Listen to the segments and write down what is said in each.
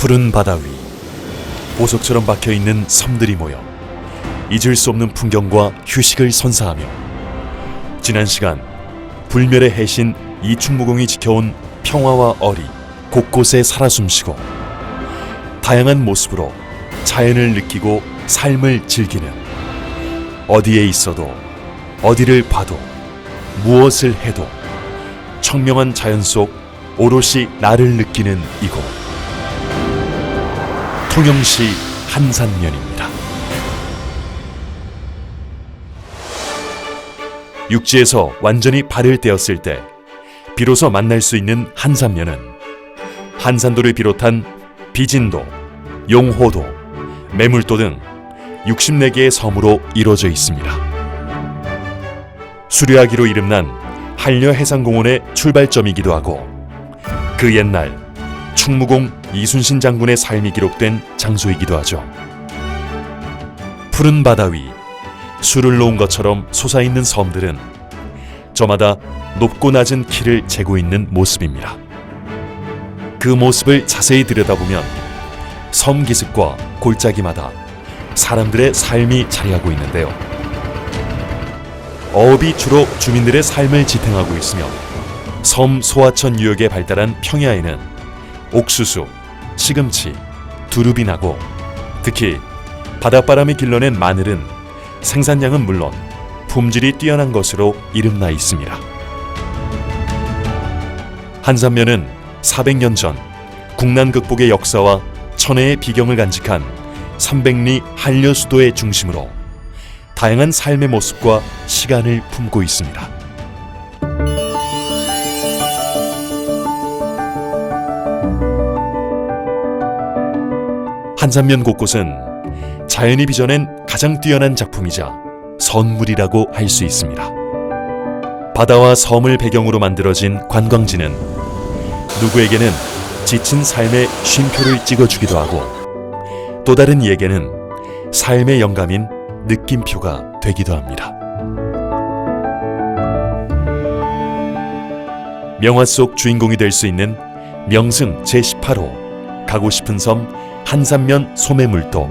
푸른 바다 위 보석처럼 박혀 있는 섬들이 모여 잊을 수 없는 풍경과 휴식을 선사하며 지난 시간 불멸의 해신 이충무공이 지켜온 평화와 어리 곳곳에 살아 숨쉬고 다양한 모습으로 자연을 느끼고 삶을 즐기는 어디에 있어도 어디를 봐도 무엇을 해도 청명한 자연 속 오롯이 나를 느끼는 이곳 통영시 한산면입니다. 육지에서 완전히 발을 떼었을 때 비로소 만날 수 있는 한산면은 한산도를 비롯한 비진도, 용호도, 매물도 등 64개의 섬으로 이루어져 있습니다. 수려하기로 이름난 한려해상공원의 출발점이기도 하고 그 옛날 충무공 이순신 장군의 삶이 기록된 장소이기도 하죠. 푸른 바다 위 술을 놓은 것처럼 솟아있는 섬들은 저마다 높고 낮은 키를 재고 있는 모습입니다. 그 모습을 자세히 들여다보면 섬 기슭과 골짜기마다 사람들의 삶이 자리하고 있는데요. 어업이 주로 주민들의 삶을 지탱하고 있으며 섬 소하천 유역에 발달한 평야에는 옥수수, 시금치, 두릅이 나고 특히 바닷바람이 길러낸 마늘은 생산량은 물론 품질이 뛰어난 것으로 이름나 있습니다. 한산면은 400년 전 국난 극복의 역사와 천혜의 비경을 간직한 300리 한려 수도의 중심으로 다양한 삶의 모습과 시간을 품고 있습니다. 한산면 곳곳은 자연이 빚어낸 가장 뛰어난 작품이자 선물이라고 할 수 있습니다. 바다와 섬을 배경으로 만들어진 관광지는 누구에게는 지친 삶의 쉼표를 찍어주기도 하고 또 다른 이에게는 삶의 영감인 느낌표가 되기도 합니다. 명화 속 주인공이 될 수 있는 명승 제18호 가고 싶은 섬 한산면 소매물도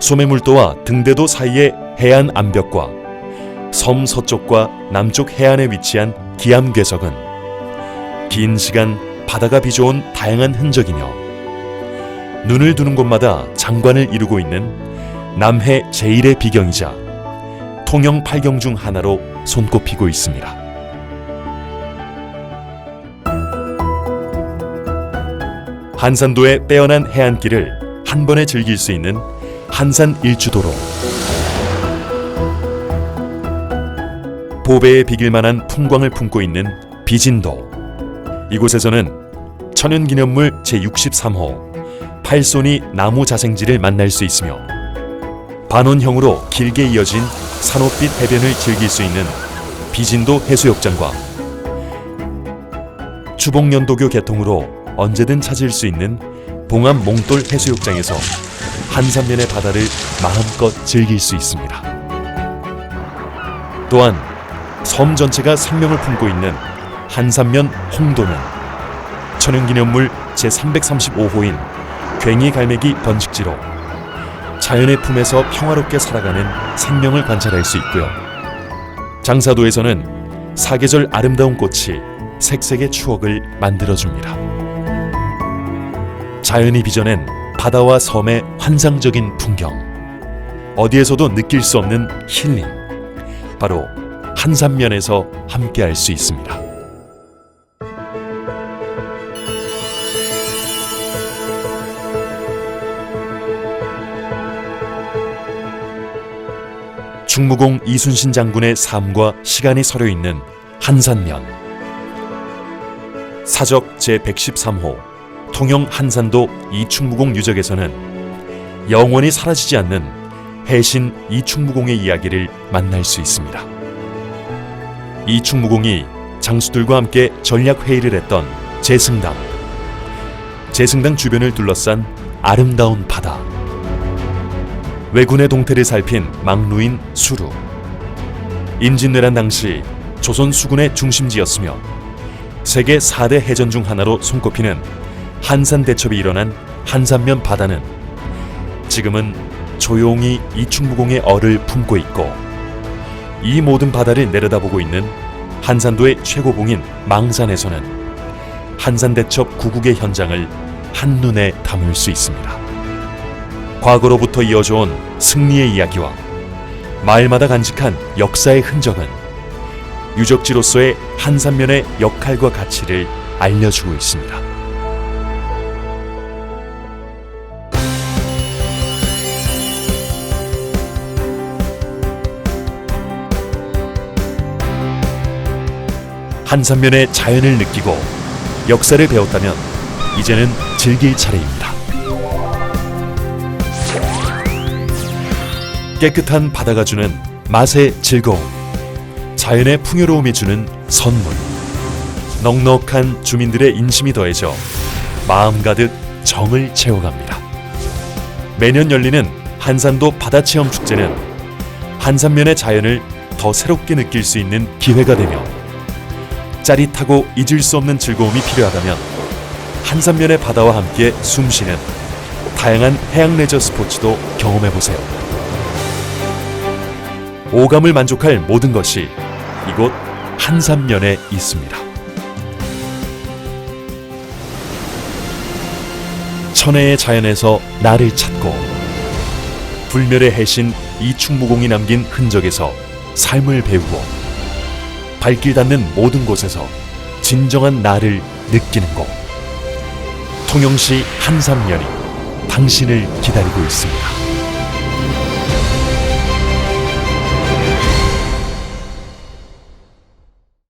소매물도와 등대도 사이의 해안 암벽과 섬 서쪽과 남쪽 해안에 위치한 기암괴석은 긴 시간 바다가 빚어온 다양한 흔적이며 눈을 두는 곳마다 장관을 이루고 있는 남해 제1의 비경이자 통영 팔경 중 하나로 손꼽히고 있습니다. 한산도의 빼어난 해안길을 한 번에 즐길 수 있는 한산 일주도로. 보배에 비길 만한 풍광을 품고 있는 비진도. 이곳에서는 천연기념물 제63호 팔손이 나무 자생지를 만날 수 있으며 반원형으로 길게 이어진 산호빛 해변을 즐길 수 있는 비진도 해수욕장과 추복연도교 개통으로 언제든 찾을 수 있는 봉암 몽돌 해수욕장에서 한산면의 바다를 마음껏 즐길 수 있습니다. 또한 섬 전체가 생명을 품고 있는 한산면 홍도는 천연기념물 제335호인 괭이 갈매기 번식지로 자연의 품에서 평화롭게 살아가는 생명을 관찰할 수 있고요. 장사도에서는 사계절 아름다운 꽃이 색색의 추억을 만들어줍니다. 자연이 빚어낸 바다와 섬의 환상적인 풍경. 어디에서도 느낄 수 없는 힐링. 바로 한산면에서 함께할 수 있습니다. 충무공 이순신 장군의 삶과 시간이 서려 있는 한산면. 사적 제113호 통영 한산도 이충무공 유적에서는 영원히 사라지지 않는 해신 이충무공의 이야기를 만날 수 있습니다. 이충무공이 장수들과 함께 전략 회의를 했던 제승당. 제승당 주변을 둘러싼 아름다운 바다. 왜군의 동태를 살핀 망루인 수루. 임진왜란 당시 조선 수군의 중심지였으며 세계 4대 해전 중 하나로 손꼽히는 한산 대첩이 일어난 한산면 바다는 지금은 조용히 이충무공의 얼을 품고 있고 이 모든 바다를 내려다보고 있는 한산도의 최고봉인 망산에서는 한산 대첩 구국의 현장을 한눈에 담을 수 있습니다. 과거로부터 이어져온 승리의 이야기와 마을마다 간직한 역사의 흔적은 유적지로서의 한산면의 역할과 가치를 알려주고 있습니다. 한산면의 자연을 느끼고 역사를 배웠다면 이제는 즐길 차례입니다. 깨끗한 바다가 주는 맛의 즐거움, 자연의 풍요로움이 주는 선물, 넉넉한 주민들의 인심이 더해져 마음 가득 정을 채워갑니다. 매년 열리는 한산도 바다체험 축제는 한산면의 자연을 더 새롭게 느낄 수 있는 기회가 되며 짜릿하고 잊을 수 없는 즐거움이 필요하다면 한산면의 바다와 함께 숨쉬는 다양한 해양 레저 스포츠도 경험해 보세요. 오감을 만족할 모든 것이 이곳 한산면에 있습니다. 천혜의 자연에서 나를 찾고 불멸의 해신 이충무공이 남긴 흔적에서 삶을 배우고 발길 닿는 모든 곳에서 진정한 나를 느끼는 곳 통영시 한산면이 당신을 기다리고 있습니다.